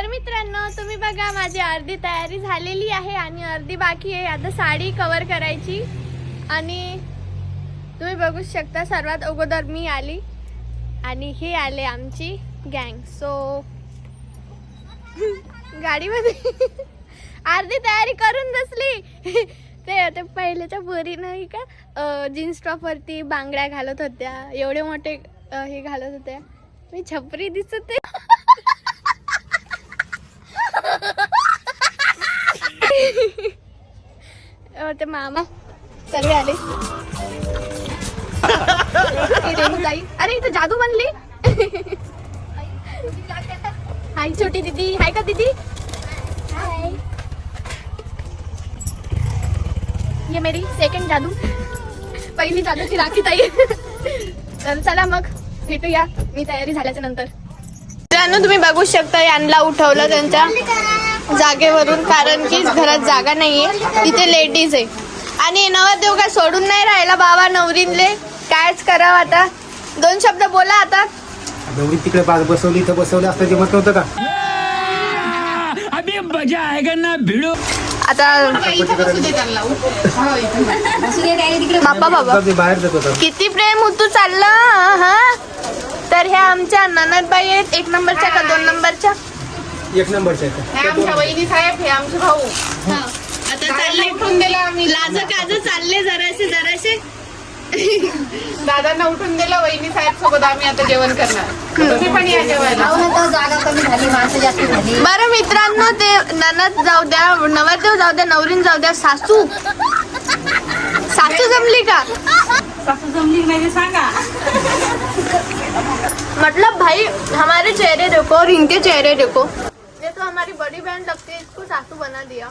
तर मित्रांनो तुम्ही बघा माझी अर्धी तयारी झालेली आहे आणि अर्धी बाकी आहे. आता साडी कवर करायची. आणि तुम्ही बघू शकता सर्वात अगोदर मी आली. आणि हे आले आमची गँग सो गाडीमध्ये अर्धी तयारी करून बसली. ते आता पहिलेच्या पोरी नाही का? जीन्स टॉपवरती बांगड्या घालत होत्या. एवढे मोठे हे घालत होत्या. मी छपरी दिसत अ, ते मामा. सर्व आले. अरे इथं जादू बनली. हाय छोटी दीदी. हाय का दीदी? हाय. ये मेरी सेकंड जादू. पहिली जादूची राखी ताई. तर चला मग भेटूया. मी तयारी झाल्याच्यानंतर. तुम्ही बघू शकता यांना उठवलं त्यांच्या जागेवरून कारण की घरात जागा नाहीये. तिथे लेडीज आहे. आणि नवरदेव काय सोडून नाही राहिला बाबा नवरीनले? कायच करावं आता? दोन शब्द बोला आता. एवढी तिकडे बाग बसवली इथं बसवली असतं जमत नव्हतं का? अभी मजा आएगा ना भिड़ो. आता बाप्पा बाबा मी बाहेर जात होता किती प्रेम होतो चाललं हा? तर ह्या आमच्या ननदबाई आहेत. एक नंबरच्या का दोन नंबरच्या? एक नंबरच्या इथं. आमच्या वहिनी साहेब हे आमचे भाऊ. चालले. उठून दिलं आम्ही? लाज काज चालले जरासे जरासे. दादांना उठून दिलं वहिनी साहेब सोबत आम्ही आता जेवण करणार. तुम्ही पण या जेवायला. जागा कमी झाली माणसं जास्त झाली. बरं मित्रांनो ते ननद जाऊ द्या नवरदेव जाऊ द्या नवरीन जाऊ द्या सासू. सासू जमली का? सासू जमली नाही सांगा. मतलब भाई हमारे चेहरे देखो और इनके चेहरे देखो। ये तो हमारी बड़ी बहन लगती है इसको सासू बना दिया।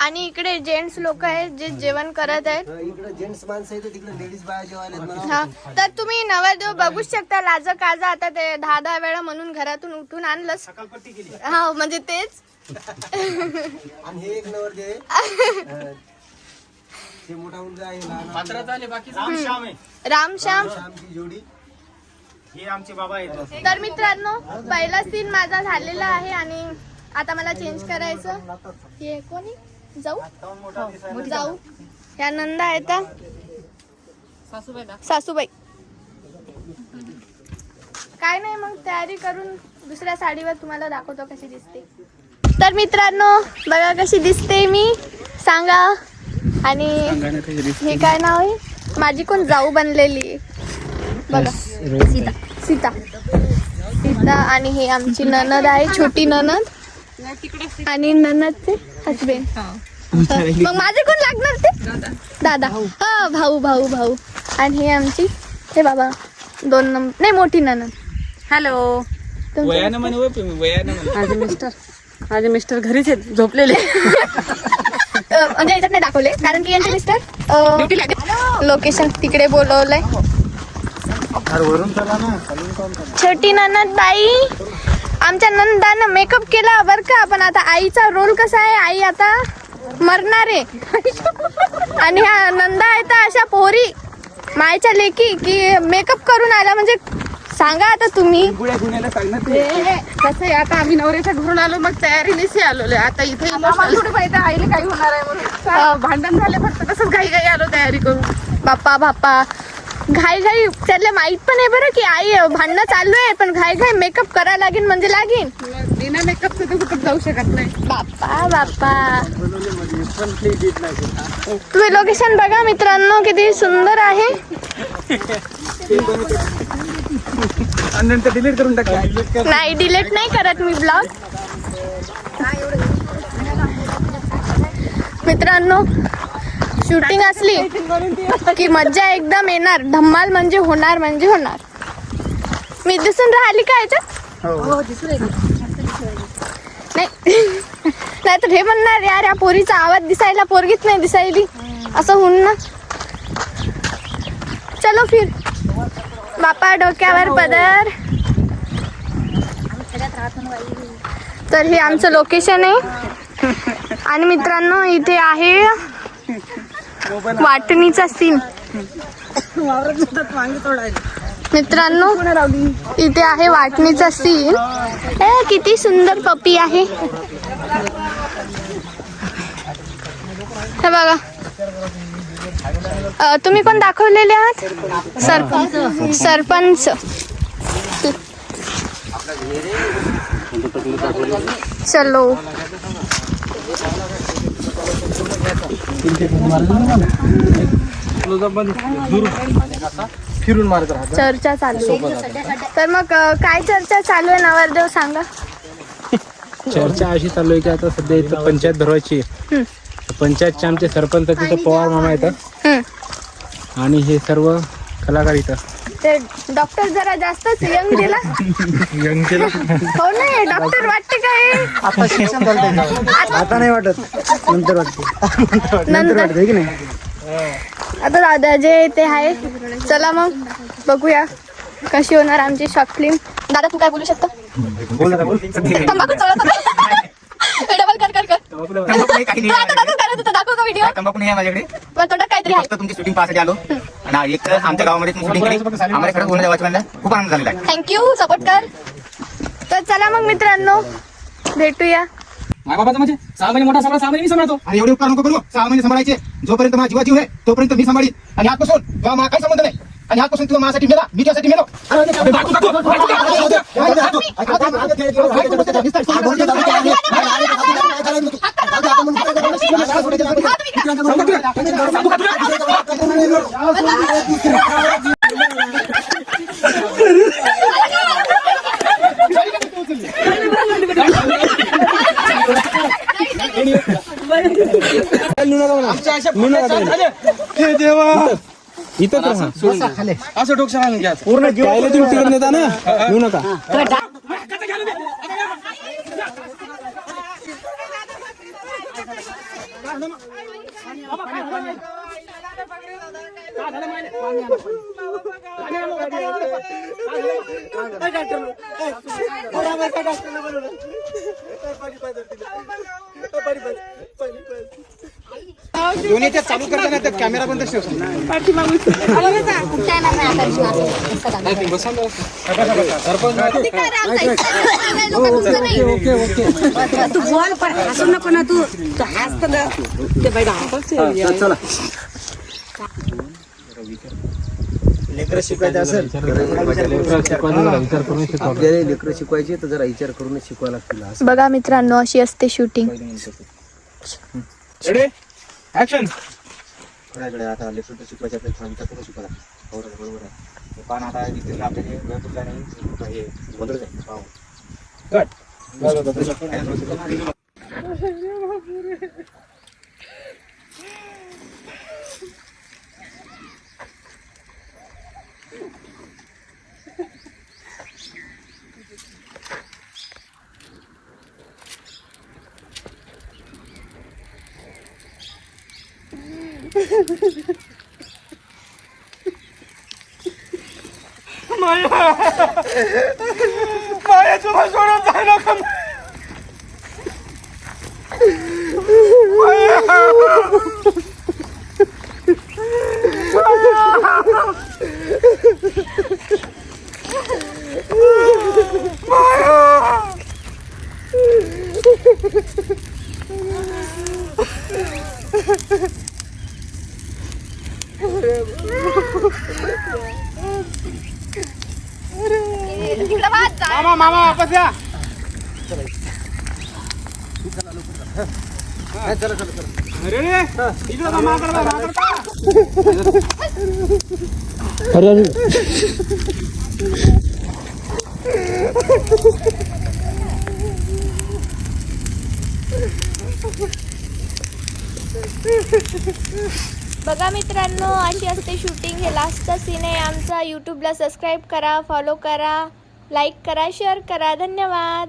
आणि इकडे जेंट्स लोक आहेत जे जेवण करत आहेत. इकडे जेंट्स माणसं आहे तिकडे लेडीज बाया जेवायला आहेत म्हणा. हा तर तुम्ही नवरदेव बघूच शकता लाज काजा आता ते दहा दहा वेळा म्हणून घरातून उठून आणलंच हा म्हणजे तेच. आणि हे एक नवर जे अं, ते मोठा मुलगा आहे रामश्याम जोडी. हे आमचे बाबा आहेत. तर मित्रांनो पहिला सीन माझा झालेला आहे आणि आता मला चेंज करायचं. हे कोणी? जाऊ? जाऊ. या नंदा आहेत हा. सासूबाई. काय नाही मग तयारी करून दुसऱ्या साडीवर तुम्हाला दाखवतो कशी दिसते. तर मित्रांनो बघा कशी दिसते मी. सांगा. आणि हे काय नाव आहे? माझी कोण जाऊ बनलेली आहे. बघा. सीता. सीता. सीता आणि हे आमची ननद आहे छोटी ननद. आणि ननदचे हसबेंड मग माझे कोण लागणार ते? दादा. हा भाऊ भाऊ भाऊ. आणि हे आमची हे बाबा दोन नंबर नाही मोठी ननद. हॅलो वयानं म्हणे वयानं माझे मिस्टर माझे मिस्टर घरीच आहेत झोपलेले. म्हणजे याच्यात नाही दाखवले कारण की यांचे मिस्टर लोकेशन तिकडे बोलवलंय? छोटी ननद बाई. आमच्या नंदानं मेकअप केला बर का पण आता आईचा रोल कसा आहे? आई आता मरणार आहे. आणि ह्या नंदा आहेत अशा पोरी मायच्या लेकी की मेकअप करून आला. म्हणजे सांगा आता तुम्ही. कसं आहे? आता आम्ही नवऱ्याच्या घरून आलो मग तयारीने आलो आता इथे आहे, आईला काही होणार आहे म्हणून. भांडण झाले फक्त तसंच घाई घाई आलो तयारी करून. बाप्पा बाप्पा. घाई घाई त्याला माहीत पण आहे बरं की आई भांडणं चालू आहे पण घाई घाई मेकअप करायला लागेल म्हणजे लागेल बिना मेकअप तर कुठं जाऊ शकत नाही. बाप्पा बाप्पा. तुम्ही लोकेशन बघा मित्रांनो किती सुंदर आहे. आणि नंतर डिलीट करून नाही डिलीट नाही करत मी ब्लॉग मित्रांनो शूटिंग असली की मज्जा एकदम येणार. धम्माल म्हणजे होणार म्हणजे होणार. मी दिसून राहिली का याच्यात? नाही नाही. तर हे म्हणणार यार या पोरीचा आवाज दिसायला पोरगीच नाही दिसायली. असं होऊन ना. चलो फिर. बापा डोक्यावर पदर. तर हे आमचं लोकेशन आहे. आणि मित्रांनो इथे आहे वाटणीचा सीन मित्रांनो इथे आहे वाटणीचा सीन ए किती सुंदर पपी आहे. हे बघा. तुम्ही कोण दाखवलेले आहात? सरपंच सरपंच. चलो. फिरून मारत राहत चर्चा चालू आहे तर मग अ, काय चर्चा चालू आहे नवरदेव सांगा चर्चा अशी चालू आहे की आता सध्या इथं पंचायत भरवायची. हम्म. पंचायतचे आमचे सरपंच तिथं पवार मामा येतात हम्म. आणि हे सर्व कलाकार इथं ते डॉक्टर जरा जास्तच यंग दिला. हो नाही डॉक्टर वाटते काय आता शिक्षण चालतंय आता नाही वाटत. नंतर वाटते. नंतर की नाही? आता दादा जे ते आहे. चला मग बघूया कशी होणार आमची शॉर्ट फिल्म दादा तू काय बोलू शकता? बोल ना बोल. तंबाखू चढवत होता. डबल कर कर कर काही तू आता दाखव करत होता दाखव तो व्हिडिओ तंबाखू नाही आहे माझ्याकडे. पण तोंडात काहीतरी आहे. फक्त तुमची शूटिंग पाहण्यासाठी आलो. आणि एक तर आमच्या गावामध्ये शूटिंग केली आम्हाला खरंच वाचवायला खूप आनंद झालेला आहे थँक्यू सपोर्ट कर तर चला मग मित्रांनो भेटूया माय बाबाचा म्हणजे सहा महिने मोठा सगळा सहा महिने मी सांभाळतो आणि एवढे उपकार नको करू सहा महिने सांभाळायचे जोपर्यंत माझा जीवा जीव आहे तोपर्यंत मी सांभाळी आणि आजपासून मला काही संबंध नाही आणि आजपासून तुला माझ्यासाठी मेला मी तुझ्यासाठी मेलो इथं असं डोक्याला घ्या पूर्ण जीव तुम्ही तिकडे नेता ना येऊ नका दोन्हीच्या चालू करताना त्या कॅमेरा बंद ठेव तू बोल पण हसू नको ना तू तू हसत ना. ते बाई लेकरं शिकायचं असेल आपल्याला लेकरं शिकवायचे तर जरा विचार करूनच शिकवायला लागतील. असं. बघा मित्रांनो अशी असते शूटिंग कोणाकडे आता लेकरं तर शिकवायचे आपल्याला थोडा विचार करून शिकवायला बरोबर आहे, बरोबर आहे. ते पान आता इथे आपल्याला वेळ नाही. हे गोंधळच आहे. 마야 마야 정말 소름 돋아 मामा मामा वापस या रेडी इकडे बघा, माकडे बघा, माकडे बघा. बघा मित्रांनो अशी असते शूटिंग हे लास्टचा सीन आहे आमचा. यूट्यूबला सबस्क्राईब करा फॉलो करा लाईक करा शेअर करा. धन्यवाद.